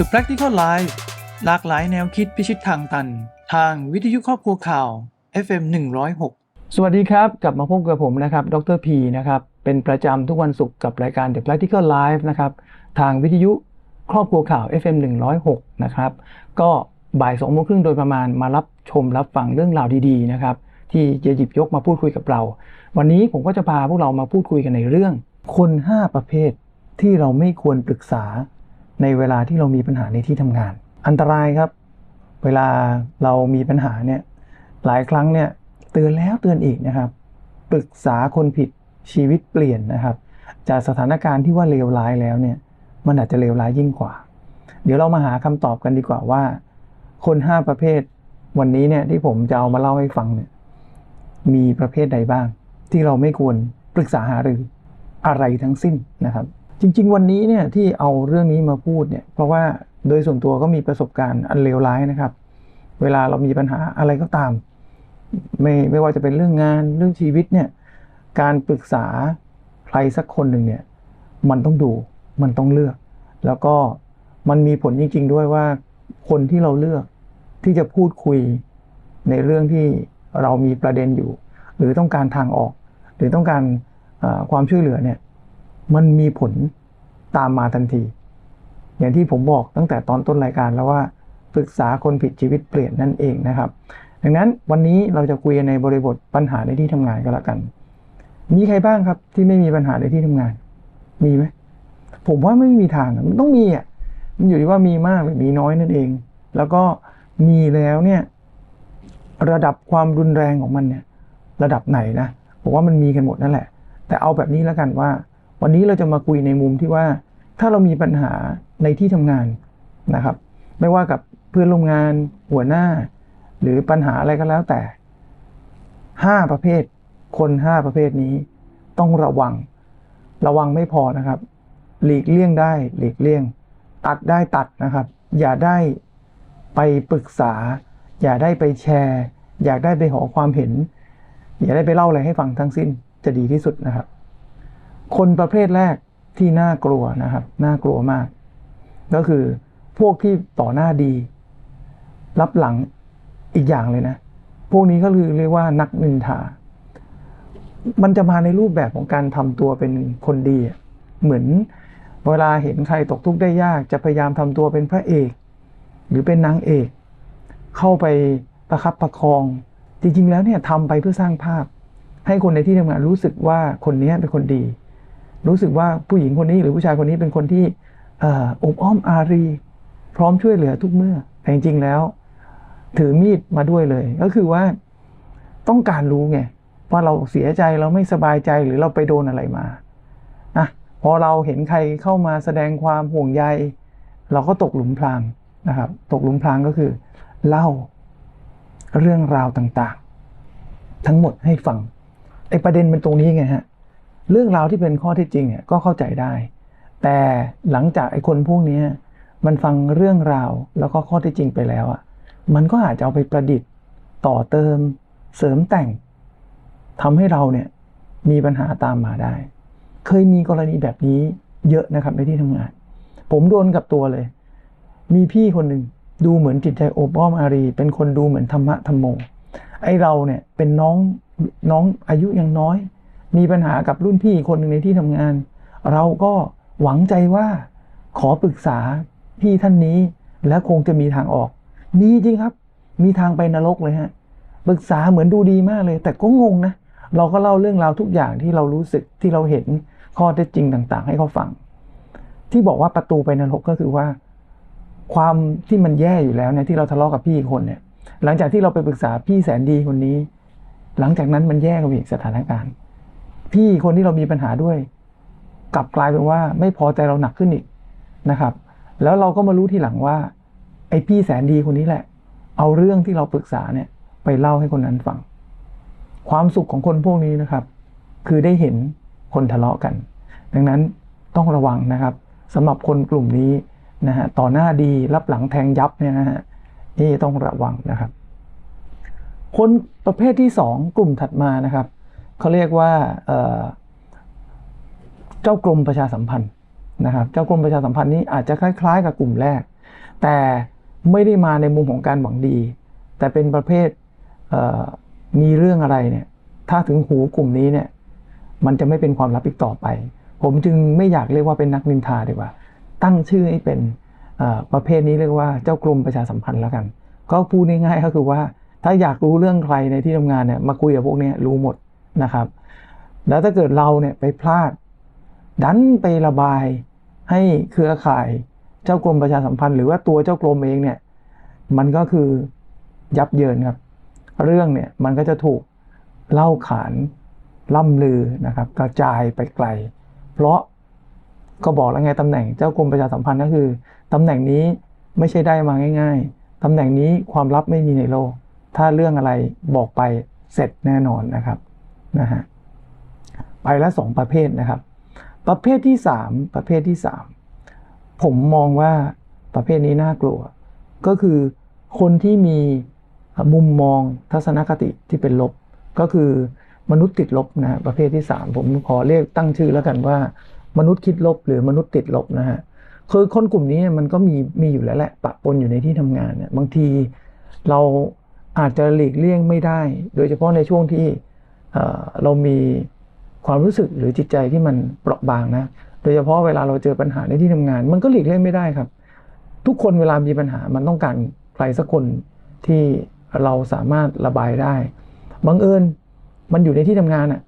The Practical Life หลากหลายแนวคิดพิชิตทางตัน ทางวิทยุครอบครัวข่าว FM 106 สวัสดีครับ กลับมาพบกับผมนะครับ ดรพีนะครับ เป็นประจำทุกวันศุกร์กับรายการ The Practical Life นะครับ ทางวิทยุครอบครัวข่าว FM 106 นะครับ ก็บ่าย2โมงครึ่งโดยประมาณมารับชมรับฟังเรื่องราวดีๆนะครับ ที่จะหยิบยกมาพูดคุยกับเรา วันนี้ผมก็จะพาพวกเรามาพูดคุยกันในเรื่อง คน 5 ประเภทที่เราไม่ควรปรึกษา ในเวลาที่เรามีปัญหาในที่ทำงาน อันตรายครับ เวลาเรามีปัญหาเนี่ยหลายครั้งเนี่ยเตือนแล้วเตือนอีกนะครับปรึกษาคนผิดชีวิตเปลี่ยนนะครับ จากสถานการณ์ที่ว่าเลวร้ายแล้วเนี่ยมันอาจจะเลวร้ายยิ่งกว่า เดี๋ยวเรามาหาคำตอบกันดีกว่าว่า คน 5 ประเภท วันนี้เนี่ยที่ผมจะเอามาเล่าให้ฟังเนี่ยมีประเภทใดบ้าง ที่เราไม่ควรปรึกษาหารืออะไรทั้งสิ้นนะครับ จริง ๆ วันนี้เนี่ยที่เอาเรื่องนี้มาพูดเนี่ยเพราะว่าโดยส่วนตัวก็มีประสบการณ์อันเลวร้ายนะครับ เวลาเรามีปัญหาอะไรก็ตาม ไม่ไม่ว่าจะเป็นเรื่องงานเรื่องชีวิตเนี่ยการปรึกษาใครสักคนหนึ่งเนี่ยมันต้องดูมันต้องเลือก แล้วก็มันมีผลจริง ๆ ด้วยว่าคนที่เราเลือกที่จะพูดคุยในเรื่องที่เรามีประเด็นอยู่ หรือต้องการทางออก หรือต้องการความช่วยเหลือเนี่ย มันมีผลตามมาทันที อย่างที่ผมบอกตั้งแต่ตอนต้นรายการแล้วว่าปรึกษาคนผิดชีวิตเปลี่ยนนั่นเองนะครับ ดังนั้นวันนี้เราจะคุยในบริบทปัญหาในที่ทำงานก็แล้วกัน มีใครบ้างครับที่ไม่มีปัญหาในที่ทำงาน มีไหมผมว่าไม่มีทางมันต้องมีอะมันอยู่ที่ว่ามีมากหรือมีน้อยนั่นเอง แล้วก็มีแล้วเนี่ยระดับความรุนแรงของมันเนี่ย ระดับไหนนะผมว่ามันมีกันหมดนั่นแหละ แต่เอาแบบนี้แล้วกันว่า วันนี้เราจะมาคุยในมุมที่ว่า ถ้าเรามีปัญหาในที่ทำงานนะครับ ไม่ว่ากับเพื่อนร่วมงานหัวหน้า หรือปัญหาอะไรก็แล้วแต่ห้าประเภท คนห้าประเภทนี้ ต้องระวัง ระวังไม่พอนะครับ หลีกเลี่ยงได้หลีกเลี่ยง ตัดได้ตัดนะครับ อย่าได้ไปปรึกษา อย่าได้ไปแชร์ อยากได้ไปขอความเห็น อย่าได้ไปเล่าอะไรให้ฟังทั้งสิ้นจะดีที่สุดนะครับ คนประเภทแรกที่น่ากลัวนะครับ น่ากลัวมาก ก็คือพวกที่ต่อหน้าดี รับหลังอีกอย่างเลยนะ พวกนี้ก็คือเรียกว่านักนินทา มันจะมาในรูปแบบของการทำตัวเป็นคนดี เหมือนเวลาเห็นใครตกทุกข์ได้ยาก จะพยายามทำตัวเป็นพระเอก หรือเป็นนางเอก เข้าไปประคับประคอง จริงๆ แล้วเนี่ยทำไปเพื่อสร้างภาพ ให้คนในที่ทำงานรู้สึกว่าคนนี้เป็นคนดี รู้สึกว่าผู้หญิงคนนี้หรือผู้ชายคนนี้เป็นคนที่อ่อบอ้อมอารี พร้อมช่วยเหลือทุกเมื่อ แต่จริงๆแล้ว ถือมีดมาด้วยเลย ก็คือว่าต้องการรู้ไงว่าเราเสียใจเราไม่สบายใจหรือเราไปโดนอะไรมานะพอเราเห็นใครเข้ามาแสดงความห่วงใย เราก็ตกหลุมพรางนะครับ ตกหลุมพรางก็คือเล่าเรื่องราวต่างๆ ทั้งหมดให้ฟังไอ้ประเด็นเป็นตรงนี้ไงฮะ เรื่องราวที่เป็นข้อเท็จจริงเนี่ยก็เข้าใจได้ แต่หลังจากไอ้คนพวกนี้มันฟังเรื่องราวแล้วก็ข้อเท็จจริงไปแล้วอะมันก็อาจจะเอาไปประดิษฐ์ต่อเติม เสริมแต่งทำให้เราเนี่ยมีปัญหาตามมาได้ เคยมีกรณีแบบนี้เยอะนะครับในที่ทำงาน ผมโดนกับตัวเลย มีพี่คนหนึ่งดูเหมือนจิตใจโอบอ้อมอารี เป็นคนดูเหมือนธรรมะธรรมโมไอเราเนี่ยเป็นน้องน้องอายุยังน้อย มีปัญหากับรุ่นพี่คนหนึ่งในที่ทำงาน เราก็หวังใจว่าขอปรึกษาพี่ท่านนี้ และคงจะมีทางออกมีจริงครับ มีทางไปนรกเลยฮะปรึกษาเหมือนดูดีมากเลย แต่ก็งงนะ เราก็เล่าเรื่องราวทุกอย่างที่เรารู้สึกที่เราเห็นข้อเท็จจริงต่าง ๆ ให้เขาฟัง ที่บอกว่าประตูไปนรกก็คือว่า ความที่มันแย่อยู่แล้วเนี่ยที่เราทะเลาะกับพี่คนเนี่ย หลังจากที่เราไปปรึกษาพี่แสนดีคนนี้ หลังจากนั้นมันแย่กับอีกสถานการณ์ พี่คนที่เรามีปัญหาด้วย กลับกลายเป็นว่าไม่พอใจเราหนักขึ้นอีกนะครับ แล้วเราก็มารู้ทีหลังว่า ไอ้พี่แสนดีคนนี้แหละ เอาเรื่องที่เราปรึกษาเนี่ย ไปเล่าให้คนนั้นฟัง ความสุขของคนพวกนี้นะครับ คือได้เห็นคนทะเลาะกัน ดังนั้นต้องระวังนะครับสำหรับคนกลุ่มนี้นะฮะต่อหน้าดีรับหลังแทงยับเนี่ยนะฮะนี่ต้องระวังนะครับ คนประเภทที่สองกลุ่มถัดมานะครับ เขาเรียกว่าเจ้ากรมประชาสัมพันธ์นะครับ เจ้ากรมประชาสัมพันธ์นี้อาจจะคล้ายๆ กับกลุ่มแรก แต่ไม่ได้มาในมุมของการหวังดี แต่เป็นประเภทเมีเรื่องอะไรเนี่ย ถ้าถึงหูกลุ่มนี้เนี่ย มันจะไม่เป็นความลับอีกต่อไป ผมจึงไม่อยากเรียกว่าเป็นนักนินทาดีกว่า ตั้งชื่อให้เป็นประเภทนี้เรียกว่าเจ้ากรมประชาสัมพันธ์แล้วกัน ก็พูดง่ายๆก็คือว่า ถ้าอยากรู้เรื่องใครในที่ทำงานเนี่ย มาคุยกับพวกนี้รู้หมด นะครับ แล้วถ้าเกิดเราเนี่ยไปพลาด ดันไประบายให้เครือข่ายเจ้ากรมประชาสัมพันธ์ หรือว่าตัวเจ้ากรมเองเนี่ยมันก็คือยับเยินครับ เรื่องเนี่ยมันก็จะถูกเล่าขานล่ำลือนะครับ กระจายไปไกล เพราะก็บอกแล้วไงตำแหน่งเจ้ากรมประชาสัมพันธ์ก็คือตำแหน่งนี้ไม่ใช่ได้มาง่าย ๆตำแหน่งนี้ความลับไม่มีในโลก ถ้าเรื่องอะไรบอกไปเสร็จแน่นอนนะครับ นะฮะไปล้วสองประเภทนะครับ ประเภทที่สามประเภทที่สามผมมองว่าประเภทนี้น่ากลัว ก็คือคนที่มีมุมมองทัศนคติที่เป็นลบ ก็คือมนุษย์ติดลบนะฮะประเภทที่สามผมขอเรียกตั้งชื่อแล้วกันว่า มนุษย์คิดลบหรือมนุษย์ติดลบนะฮะคือคนกลุ่มนี้มันก็มีมีอยู่แล้วแหละปะปนอยู่ในที่ทำงานเนี่ยบางทีเราอาจจะหลีกเลี่ยงไม่ได้ โดยเฉพาะในช่วงที่ เรามีความรู้สึกหรือจิตใจที่มันเปราะบางนะ โดยเฉพาะเวลาเราเจอปัญหาในที่ทำงาน มันก็หลีกเลี่ยงไม่ได้ครับ ทุกคนเวลามีปัญหามันต้องการใครสักคนที่เราสามารถระบายได้บังเอิญมันอยู่ในที่ทำงานอะ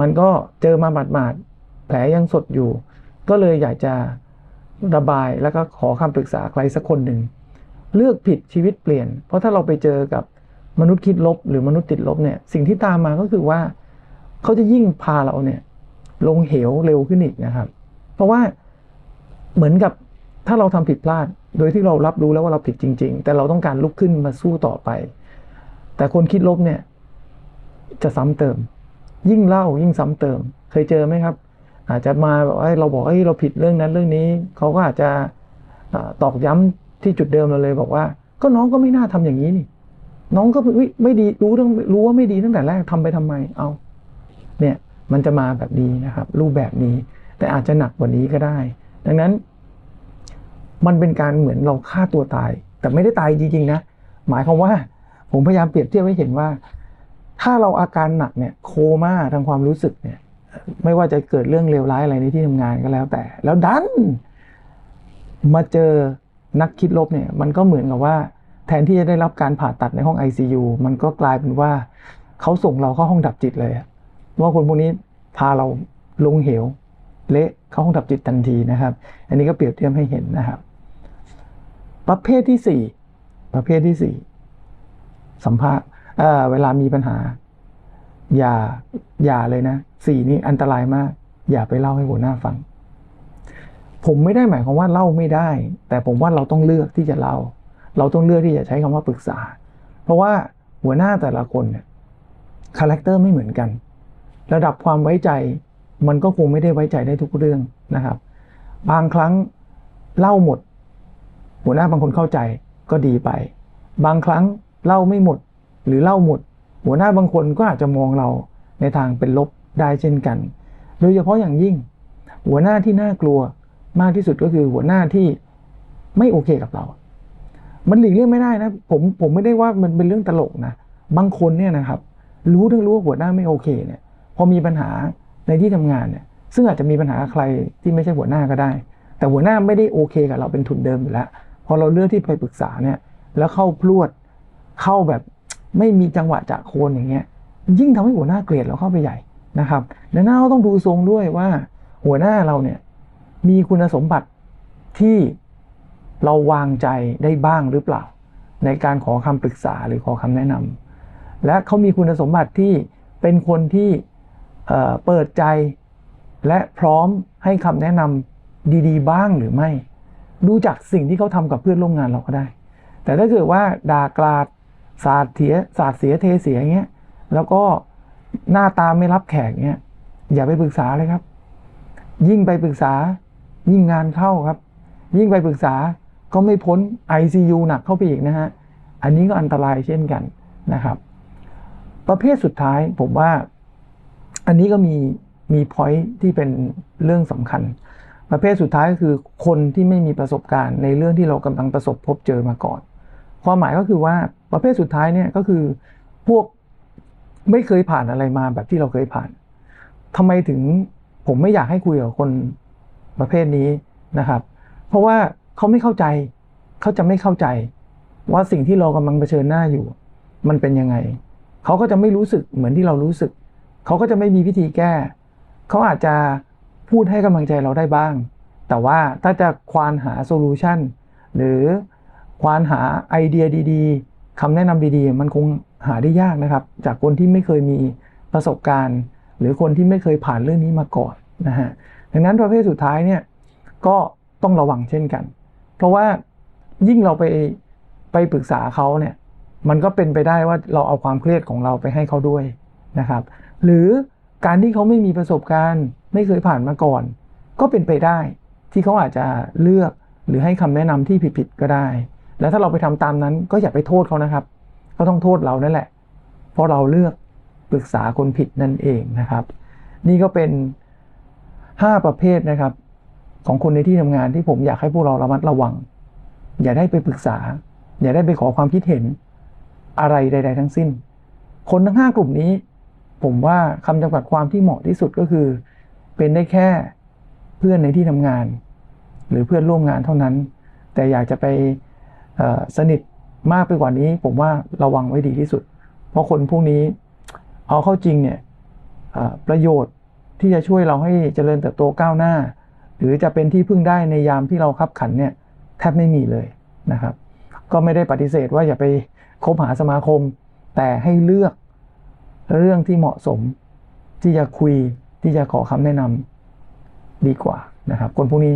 มันก็เจอมาบาดๆแผลยังสดอยู่ ก็เลยอยากจะระบายแล้วก็ขอคำปรึกษาใครสักคนหนึ่ง เลือกผิดชีวิตเปลี่ยน เพราะถ้าเราไปเจอกับ มนุษย์คิดลบหรือมนุษย์ติดลบเนี่ยสิ่งที่ตามมาก็คือว่าเขาจะยิ่งพาเราเนี่ยลงเหวเร็วขึ้นอีกนะครับ เพราะว่าเหมือนกับถ้าเราทำผิดพลาด โดยที่เรารับรู้แล้วว่าเราผิดจริง ๆ แต่เราต้องการลุกขึ้นมาสู้ต่อไป แต่คนคิดลบเนี่ยจะซ้ำเติม ยิ่งเล่ายิ่งซ้ำเติม เคยเจอไหมครับ อาจจะมาแบบว่าเราบอกเอ้ยเราผิดเรื่องนั้นเรื่องนี้เขาก็อาจจะอ่าตอกย้ำที่จุดเดิมเราเลยบอกว่า ก็น้องก็ไม่น่าทำอย่างนี้นี่ น้องก็ไม่ไม่ดีรู้ตั้งรู้ว่าไม่ดีตั้งแต่แรกทำไปทำไมเอา เนี่ยมันจะมาแบบนี้นะครับ รูปแบบนี้ แต่อาจจะหนักกว่านี้ก็ได้ ดังนั้น มันเป็นการเหมือนเราฆ่าตัวตาย แต่ไม่ได้ตายจริงๆนะหมายความว่า ผมพยายามเปรียบเทียบให้เห็นว่า ถ้าเราอาการหนักเนี่ย โคม่าทางความรู้สึกเนี่ย ไม่ว่าจะเกิดเรื่องเลวร้ายอะไรในที่ทำงานก็แล้วแต่ แล้วดัน มาเจอนักคิดลบเนี่ย มันก็เหมือนกับว่า แทนที่จะได้รับการผ่าตัดในห้อง ICU มันก็กลายเป็นว่าเขาส่งเราเข้าห้องดับจิตเลยว่าคนพวกนี้พาเราลงเหว เละเข้าห้องดับจิตทันทีนะครับ อันนี้ก็เปรียบเทียบให้เห็นนะครับ ประเภทที่สี่ประเภทที่สี่สัมภาษณ์เอ่อเวลามีปัญหา อย่าอย่าเลยนะสี่นี้อันตรายมาก อย่าไปเล่าให้หัวหน้าฟัง ผมไม่ได้หมายความว่าเล่าไม่ได้ แต่ผมว่าเราต้องเลือกที่จะเล่า เราต้องเลือกที่จะใช้คำว่าปรึกษา เพราะว่าหัวหน้าแต่ละคนเนี่ยคาแรคเตอร์ไม่เหมือนกัน ระดับความไว้ใจมันก็คงไม่ได้ไว้ใจได้ทุกเรื่องนะครับ บางครั้งเล่าหมด หัวหน้าบางคนเข้าใจก็ดีไป บางครั้งเล่าไม่หมดหรือเล่าหมด หัวหน้าบางคนก็อาจจะมองเราในทางเป็นลบได้เช่นกัน โดยเฉพาะอย่างยิ่ง หัวหน้าที่น่ากลัวมากที่สุดก็คือหัวหน้าที่ไม่โอเคกับเรา มันหลีกเลี่ยงไม่ได้นะ ผมผมไม่ได้ว่ามันเป็นเรื่องตลกนะบางคนเนี่ยนะครับ รู้ทั้งรู้ว่าหัวหน้าไม่โอเคเนี่ยพอมีปัญหาในที่ทำงานเนี่ย ซึ่งอาจจะมีปัญหาใครที่ไม่ใช่หัวหน้าก็ได้ แต่หัวหน้าไม่ได้โอเคกับเราเป็นทุนเดิมอยู่แล้วพอเราเลือกที่ไปปรึกษาเนี่ย แล้วเข้าพลวดเข้าแบบไม่มีจังหวะจะโคนอย่างเงี้ย ยิ่งทำให้หัวหน้าเกลียดเราเข้าไปใหญ่นะครับดังนั้นเราต้องดูทรงด้วยว่าหัวหน้าเราเนี่ยมีคุณสมบัติที่ เราวางใจได้บ้างหรือเปล่า ในการขอคำปรึกษาหรือขอคำแนะนำและเขามีคุณสมบัติที่เป็นคนที่เเปิดใจ และพร้อมให้คำแนะนำดีๆ บ้างหรือไม่ ดูจากสิ่งที่เขาทำกับเพื่อนร่วมงานเราก็ได้ แต่ถ้าเกิดว่าด่ากราดสาดเสียสาดเสียเทเสียอย่างเงี้ยแล้วก็หน้าตาไม่รับแขกเงี้ยอย่าไปปรึกษาเลยครับ ยิ่งไปปรึกษายิ่งงานเข้าครับ ยิ่งไปปรึกษา ก็ไม่พ้น ICU หนักเข้าไปอีกนะฮะ อันนี้ก็อันตรายเช่นกันนะครับ ประเภทสุดท้ายผมว่า อันนี้ก็มีมีพอยที่เป็นเรื่องสำคัญ ประเภทสุดท้ายก็คือคนที่ไม่มีประสบการณ์ในเรื่องที่เรากำลังประสบพบเจอมาก่อน ความหมายก็คือว่าประเภทสุดท้ายเนี่ยก็คือพวกไม่เคยผ่านอะไรมาแบบที่เราเคยผ่านทำไมถึงผมไม่อยากให้คุยกับคนประเภทนี้นะครับ เพราะว่า เขาไม่เข้าใจ เขาจะไม่เข้าใจ ว่าสิ่งที่เรากำลังเผชิญหน้าอยู่ มันเป็นยังไง เขาก็จะไม่รู้สึกเหมือนที่เรารู้สึก เขาก็จะไม่มีวิธีแก้ เขาอาจจะพูดให้กำลังใจเราได้บ้าง แต่ว่าถ้าจะควานหาโซลูชันหรือควานหาไอเดียดีๆคำแนะนำดีๆ มันคงหาได้ยากนะครับ จากคนที่ไม่เคยมีประสบการณ์ หรือคนที่ไม่เคยผ่านเรื่องนี้มาก่อนนะฮะดังนั้นประเภทสุดท้ายเนี่ยก็ต้องระวังเช่นกัน เพราะว่ายิ่งเราไปไปปรึกษาเขาเนี่ยมันก็เป็นไปได้ว่าเราเอาความเครียดของเราไปให้เขาด้วยนะครับ หรือการที่เขาไม่มีประสบการณ์ ไม่เคยผ่านมาก่อน ก็เป็นไปได้ที่เขาอาจจะเลือกหรือให้คำแนะนำที่ผิดๆก็ได้ แล้วถ้าเราไปทำตามนั้นก็อย่าไปโทษเขานะครับก็ต้องโทษเรานั่นแหละ เพราะเราเลือกปรึกษาคนผิดนั่นเองนะครับ นี่ก็เป็น 5 ประเภทนะครับ ของคนในที่ทำงานที่ผมอยากให้พวกเราระมัดระวัง อย่าได้ไปปรึกษา อย่าได้ไปขอความคิดเห็น อะไรใด ๆ ทั้งสิ้น คนทั้ง 5 กลุ่มนี้ ผมว่าคำจำกัดความที่เหมาะที่สุดก็คือ เป็นได้แค่เพื่อนในที่ทำงาน หรือเพื่อนร่วมงานเท่านั้น แต่อยากจะไปสนิทมากไปกว่านี้ ผมว่าระวังไว้ดีที่สุด เพราะคนพวกนี้เอาเข้าจริงเนี่ยประโยชน์ที่จะช่วยเราให้เจริญเติบโตก้าวหน้า หรือจะเป็นที่พึ่งได้ในยามที่เราคับขันเนี่ยแทบไม่มีเลยนะครับ ก็ไม่ได้ปฏิเสธว่าอย่าไปคบหาสมาคม แต่ให้เลือกเรื่องที่เหมาะสมที่จะคุยที่จะขอคำแนะนำดีกว่านะครับ คนพวกนี้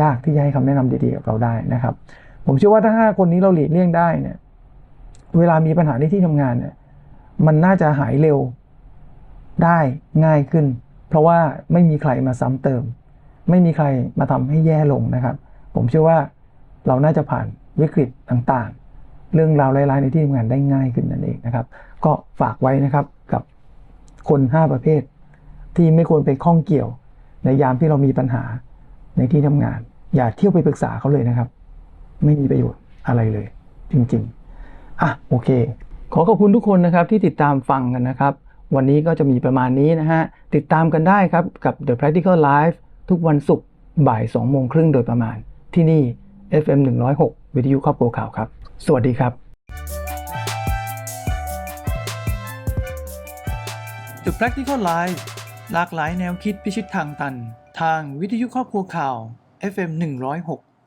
ยากที่จะให้คำแนะนำดีๆกับเราได้นะครับ ผมเชื่อว่าถ้าห้าคนนี้เราหลีกเลี่ยงได้เนี่ยเวลามีปัญหาในที่ทำงานเนี่ยมันน่าจะหายเร็วได้ง่ายขึ้น เพราะว่าไม่มีใครมาซ้ำเติม ไม่มีใครมาทำให้แย่ลงนะครับ ผมเชื่อว่าเราน่าจะผ่านวิกฤตต่างๆ เรื่องราวร้ายๆในที่ทำงานได้ง่ายขึ้นนั่นเองนะครับ ก็ฝากไว้นะครับกับคน 5 ประเภท ที่ไม่ควรไปข้องเกี่ยว ในยามที่เรามีปัญหาในที่ทำงาน อย่าเที่ยวไปปรึกษาเขาเลยนะครับ ไม่มีประโยชน์อะไรเลย จริงๆอะโอเค ขอขอบคุณทุกคนนะครับที่ติดตามฟังกันนะครับ วันนี้ก็จะมีประมาณนี้นะฮะติดตามกันได้ครับกับ The Practical Life ทุกวันศุกร์บ่าย2โมงครึ่งโดยประมาณ ที่นี่ FM 106 วิทยุครอบครัวข่าวครับ สวัสดีครับ The Practical Life หลากหลายแนวคิดพิชิตทางตัน ทางวิทยุครอบครัวข่าว FM 106